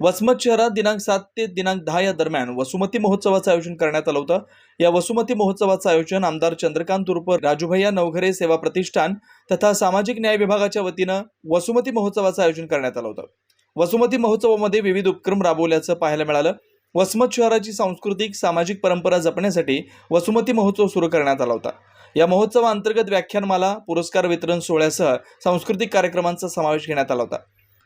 वसमत शहरात दिनांक सात ते दिनांक दहा या दरम्यान वसुमती महोत्सवाचं आयोजन करण्यात आलं होतं. या वसुमती महोत्सवाचं आयोजन आमदार चंद्रकांत उर्फ राजूभैया नवघरे सेवा प्रतिष्ठान तथा सामाजिक न्याय विभागाच्या वतीनं वसुमती महोत्सवाचं आयोजन करण्यात आलं होतं. वसुमती महोत्सवामध्ये विविध उपक्रम राबवल्याचं पाहायला मिळालं. वसमत शहराची सांस्कृतिक सामाजिक परंपरा जपण्यासाठी वसुमती महोत्सव सुरू करण्यात आला होता. या महोत्सवाअंतर्गत व्याख्यानमाला पुरस्कार वितरण सोहळ्यासह सांस्कृतिक कार्यक्रमांचा समावेश घेण्यात आला होता.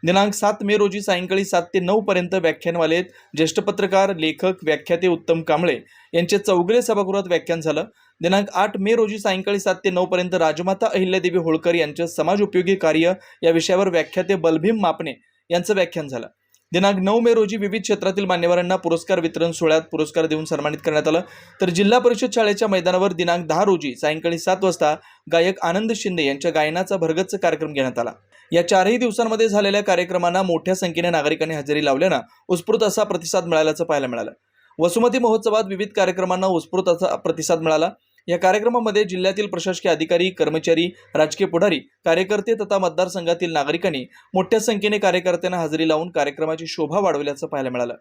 दिनांक सात मे रोजी सायंकाळी सात ते नऊ पर्यंत व्याख्यानमालेत ज्येष्ठ पत्रकार लेखक व्याख्याते उत्तम कांबळे यांचे चौगले सभागृहात व्याख्यान झालं. दिनांक आठ मे रोजी सायंकाळी सात ते नऊ पर्यंत राजमाता अहिल्यादेवी होळकर यांचं समाज उपयोगी कार्य या विषयावर व्याख्याते बलभीम मापणे यांचं व्याख्यान झालं. दिनांक नऊ मे रोजी विविध क्षेत्रातील मान्यवरांना पुरस्कार वितरण सोहळ्यात पुरस्कार देऊन सन्मानित करण्यात आलं. तर जिल्हा परिषद शाळेच्या मैदानावर दिनांक दहा रोजी सायंकाळी सात वाजता गायक आनंद शिंदे यांच्या गायनाचा भरगच्च कार्यक्रम घेण्यात आला. या चारही दिवसांमध्ये झालेल्या कार्यक्रमांना मोठ्या संख्येने नागरिकांनी हजेरी लावल्यानं उत्स्फूर्त असा प्रतिसाद मिळाल्याचं पाहायला मिळालं. वसुमती महोत्सवात विविध कार्यक्रमांना उत्स्फूर्त असा प्रतिसाद मिळाला. या कार्यक्रमामध्ये जिल्ह्यातील प्रशासकीय अधिकारी कर्मचारी राजकीय पुढारी कार्यकर्ते तथा मतदारसंघातील नागरिकांनी मोठ्या संख्येने कार्यकर्त्यांना हजेरी लावून कार्यक्रमाची शोभा वाढवल्याचं पाहायला मिळालं.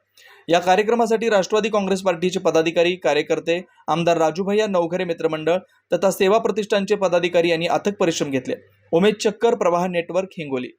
या कार्यक्रमासाठी राष्ट्रवादी काँग्रेस पार्टीचे पदाधिकारी कार्यकर्ते आमदार राजूभैया नवघरे मित्रमंडळ तथा सेवा प्रतिष्ठानचे पदाधिकारी यांनी अथक परिश्रम घेतले. उमेद चक्कर प्रवाह नेटवर्क हिंगोली